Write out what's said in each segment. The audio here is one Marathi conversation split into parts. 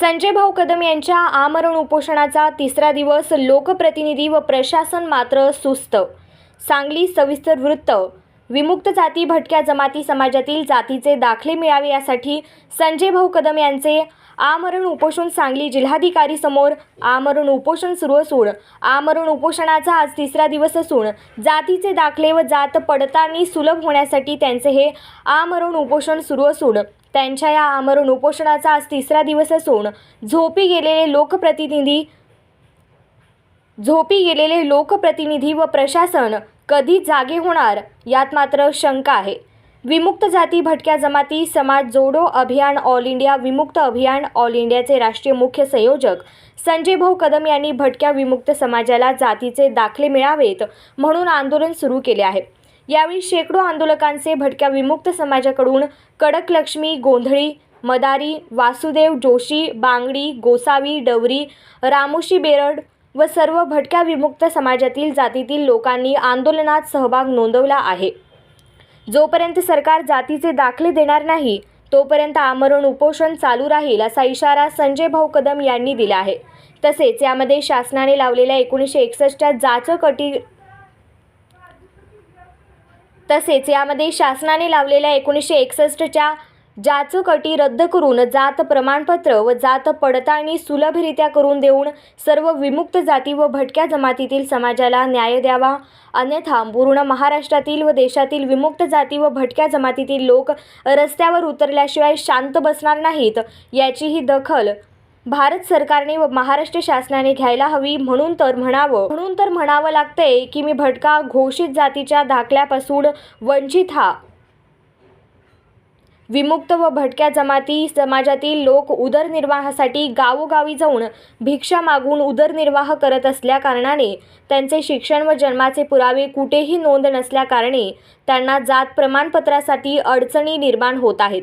संजय भाऊ कदम यांच्या आमरण उपोषणाचा तिसरा दिवस लोकप्रतिनिधी व प्रशासन मात्र सुस्त. सांगली सविस्तर वृत्त. विमुक्त जाती भटक्या जमाती समाजातील जातीचे दाखले मिळावे यासाठी संजय भाऊ कदम यांचे आमरण उपोषण सांगली जिल्हाधिकारी समोर आमरण उपोषण सुरू असून आमरण उपोषणाचा आज तिसरा दिवस असून जातीचे दाखले व जात पडताळणी सुलभ होण्यासाठी त्यांचे हे आमरण उपोषण सुरू असून त्यांच्या या आमरण उपोषणाचा आज तिसरा दिवस असून झोपी गेलेले लोकप्रतिनिधी झोपी गेलेले लोकप्रतिनिधी व प्रशासन कधी जागे होणार यात मात्र शंका आहे. विमुक्त जाती भटक्या जमाती समाज जोडो अभियान ऑल इंडिया विमुक्त अभियान ऑल इंडियाचे राष्ट्रीय मुख्य संयोजक संजय भाऊ कदम यांनी भटक्या विमुक्त समाजाला जातीचे दाखले मिळावेत म्हणून आंदोलन सुरू केले आहे. यावेळी शेकडो आंदोलकांचे भटक्या विमुक्त समाजाकडून कडक लक्ष्मी गोंधळी मदारी वासुदेव जोशी बांगडी गोसावी डवरी रामोशी बेरड व सर्व भटक्या विमुक्त समाजातील जातीतील लोकांनी आंदोलनात सहभाग नोंदवला आहे. जोपर्यंत सरकार जातीचे दाखले देणार नाही तोपर्यंत आमरण उपोषण चालू राहील असा इशारा संजय भाऊ कदम यांनी दिला आहे. तसेच यामध्ये शासनाने लावलेल्या एकोणीसशे एकसष्टच्या जाचक अटी तसेच यामध्ये शासनाने लावलेल्या एकोणीसशे एकसष्टच्या जाचक अटी रद्द करून जात प्रमाणपत्र व जात पडताळणी सुलभरित्या करून देऊन सर्व विमुक्त जाती व भटक्या जमातीतील समाजाला न्याय द्यावा. अन्यथा पूर्ण महाराष्ट्रातील व देशातील विमुक्त जाती व भटक्या जमातीतील लोक रस्त्यावर उतरल्याशिवाय शांत बसणार नाहीत याचीही दखल भारत सरकारने व महाराष्ट्र शासनाने घ्यायला हवी म्हणून तर म्हणावं. म्हणून तर म्हणावं लागतंय की मी भटका घोषित जातीच्या दाखल्यापासून वंचित हा. विमुक्त व भटक्या जमाती समाजातील लोक उदरनिर्वाहासाठी गावोगावी जाऊन भिक्षा मागून उदरनिर्वाह करत असल्याकारणाने त्यांचे शिक्षण व जन्माचे पुरावे कुठेही नोंद नसल्याकारणे त्यांना जात प्रमाणपत्रासाठी अडचणी निर्माण होत आहेत.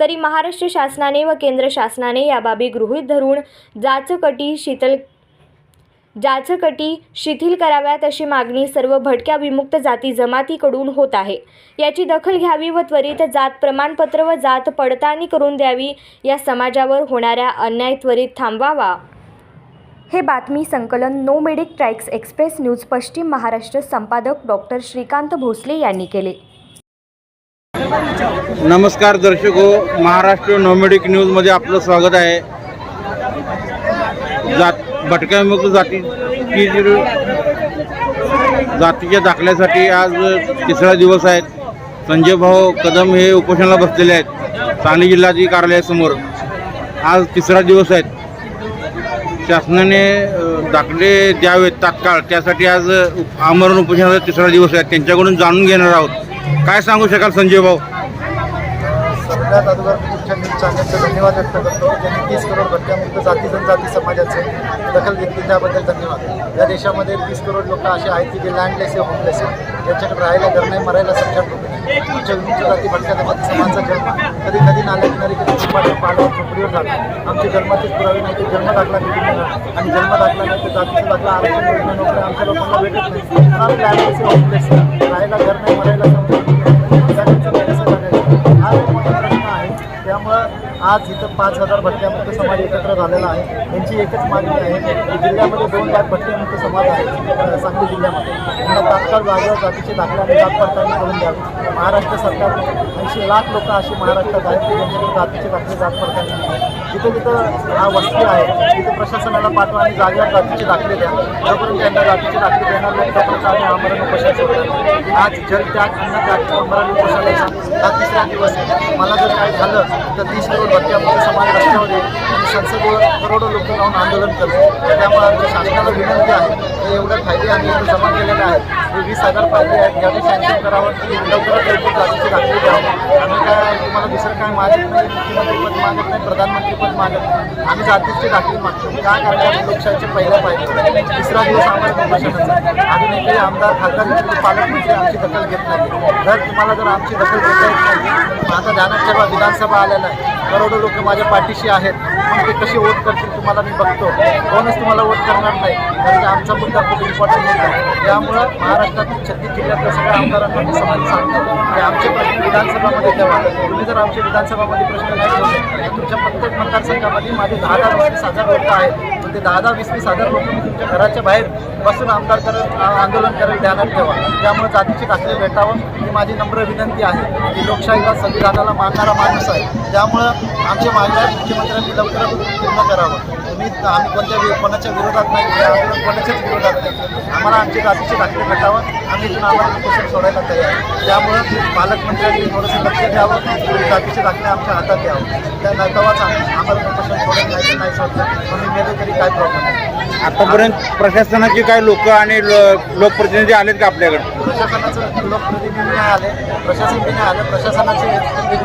तरी महाराष्ट्र शासनाने व केंद्र शासनाने या बाबी गृहीत धरून जाचकटी शीतल जाचकटी शिथिल कराव्यात अशी मागणी सर्व भटक्या विमुक्त जाती जमातीकडून होत आहे. याची दखल घ्यावी व त्वरित जात प्रमाणपत्र व जात पडताळणी करून द्यावी या समाजावर होणाऱ्या अन्याय त्वरित थांबवावा. हे बातमी संकलन No Medic Tracks Express News पश्चिम महाराष्ट्र संपादक डॉक्टर श्रीकांत भोसले यांनी केले. नमस्कार दर्शको हो, महाराष्ट्र नोमेडिक न्यूजमध्ये आपलं स्वागत आहे. जात भटक्यामुक्त जाती जातीच्या दाखल्यासाठी आज तिसरा दिवस आहे संजय भाऊ कदम हे उपोषणाला बसलेले आहेत सांगली जिल्हाधिकारी कार्यालयासमोर आज तिसरा दिवस आहेत. शासनाने दाखले द्यावेत तात्काळ. त्यासाठी आज उप- आमरण उपोषणाचा तिसरा दिवस आहे. त्यांच्याकडून जाणून घेणार आहोत. काय सांगू शकाल संजय भाऊ? सगळ्यात अगोदर तुमच्या न्यूज चॅनलचे धन्यवाद व्यक्त करतो. ज्यांनी त्यांनी तीस करोड भटक्यामुक्त जाती जनजाती समाजाचे दखल घेतली त्याबद्दल धन्यवाद. या देशामध्ये तीस करोड लोक असे आहेत की जे लँडलेस आहे होमलेस आहे. त्यांच्याकडे राहायला घर नाही मरायला सक्षम होते आमच्या विमुक्त जाती भटक्या जमाती समाजाचा जन्म. कधी कधी नाल्या किनारी कधी फुटपाटी पाडून झोपडीवर झाला आमचे जन्माचेच पुरावे नाही ते जन्म दाखला भेटून आणि जन्म दाखला नाही तर जातीचा दाखला आरक्षण नोकऱ्या आमच्या लोकांना भेटत नाही. आम्ही लँडलेस आहे होमलेस राहायला घर नाही मरायला आज इथं पाच हजार भटक्यामुक्त समाज एकत्र झालेला आहे. यांची एकच मागणी आहे की जिल्ह्यामध्ये दोन लाख भटक्यामुक्त समाज आहे सांगली जिल्ह्यामध्ये. त्यांना तात्काळ जागेवर जातीचे दाखले आणि जात पडताळणी करून द्यावी. महाराष्ट्र सरकारने ऐंशी लाख लोक अशी महाराष्ट्रात आहेत की ज्यांच्याकडे जातीचे दाखले जात पडताना नाही. जिथे जिथं हा वस्ती आहे तिथे प्रशासनाला पाठवा आणि जागेवर जातीचे दाखले द्या. जोपर्यंत त्यांना जातीचे दाखले देणार नाही तोपर्यंत आम्ही आमरण उपोषण सोडणार आज जलत्याग अन्न त्याग आमरण उपोषणाचा हा तिसरा दिवस आहे. मला जर काय झालं तर तीस करोड भटक्यामुळे समाज रस्त्यावर येईल. आणि संसदेवर करोडो लोक राहून आंदोलन करतील. त्यामुळे आमच्या शासनाला विनंती आहे एवढे फायदे आम्ही जमा केलेले आहेत. वीस हजार फायदे आहेत. ज्याने सँक्शन करावं लवकरात लवकर जातीचे आम्ही काय तुम्हाला दुसरं काय मागत नाही मुख्यमंत्री मागत नाही प्रधानमंत्री पण मागत नाही आम्ही जातीची घातली मागतो काय कारण लोकशाहीचे पहिला पाहिजे तिसरा दिवस आम्हाला उपोषणाचा अजून एकही आमदार खासदार पालकमंत्री आमची दखल घेत नाही जर तुम्हाला जर आमची दखल घेता येत नाही आता ध्यानात ठेवा विधानसभा आलेला आहे करोडो लोक माझ्या पाठीशी आहेत मग ते कसे वोट करतील तुम्हाला मी बघतो. कोणच तुम्हाला वोट करणार नाही. कारण की आमचा मुद्दा खूप इम्पॉर्टंट होता. आहे त्यामुळं महाराष्ट्रातील छत्तीस जिल्ह्यातल्या सगळ्या आमदारांना मी समाज सांगतो. की आमचे प्रश्न विधानसभामध्ये ठेवा. तुम्ही जर आमचे विधानसभामध्ये प्रश्न नाही ठेवले तर तुमच्या प्रत्येक मतदारसंघामध्ये माझे दहा दहा वीस हजार लोक आहेत. पण ते दहा दहा वीस वीस हजार लोक मी तुमच्या घराच्या बाहेर बसून आमदार करत आंदोलन करेल ध्यानात ठेवा. त्यामुळे जातीचे खात्री भेटावं. ही माझी नम्र विनंती आहे. की लोकशाहीला संविधानाला मानणारा माणूस आहे. त्यामुळं आमचे मागण्या मुख्यमंत्र्यांनी लवकर लवकर पूर्ण करावं. तुम्ही आम्ही कोणत्या कोणाच्या विरोधात नाही आंदोलन कोणाच्याच विरोधात नाही. आम्हाला आमचे जातीचे दाखले भेटावं. आम्ही इथून आम्हाला उपोषण सोडायला तयार त्यामुळं पालकमंत्र्यांनी थोडंसं लक्ष द्यावं जातीचे दाखले आमच्या हातात द्यावं. त्या तेव्हाच आम्ही आम्हाला उपोषण सोडायला नाही सोडलं आम्ही मेले तरी काय प्रॉब्लेम नाही. आतापर्यंत प्रशासनाचे काही लोक आणि लोकप्रतिनिधी आलेत का आपल्याकडे? प्रशासनाचं लोकप्रतिनिधी नाही आले प्रशासन बी नाही आलं प्रशासनाचे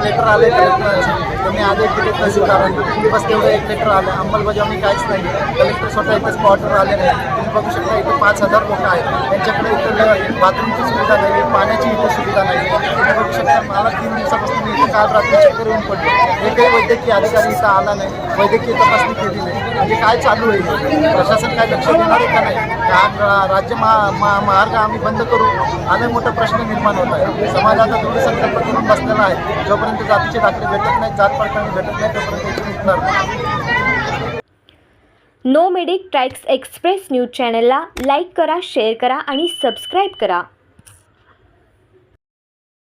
एक आले कलेक्टरांचे. त्यांनी आले दिले तहसीलदारांना. बस तेवढं एक लेटर आलं. अंमलबजावणी काहीच नाही कलेक्टर स्वतः इथं स्पॉटवर आले नाही तुम्ही बघू शकता इथे पाच हजार लोक आहेत. त्यांच्याकडे इथं बाथरूमची सुविधा नाही आहे पाण्याची इथं सुविधा नाही. तुम्ही बघू शकता मला तीन दिवसापासून मी इथं काल रात्री चक्कर येऊन पडलो. एकही वैद्यकीय अधिकारी इथं आला नाही. वैद्यकीय तपासणी केली नाही. म्हणजे काय चालू आहे? प्रशासन शासन काय लक्ष देणार आहे का नाही? का राज्य महा महा- मार्ग आम्ही बंद करू? आले मोठा प्रश्न निर्माण होत आहे समाजाचा दृढ संकल्प करून बसलेला आहे. जोपर्यंत जातीचे दाखले भेटत नाही जात पडताळणी भेटत नाही तोपर्यंत इथून उठणार No Medic Tracks Express News चॅनलला लाईक करा शेअर करा आणि सबस्क्राईब करा.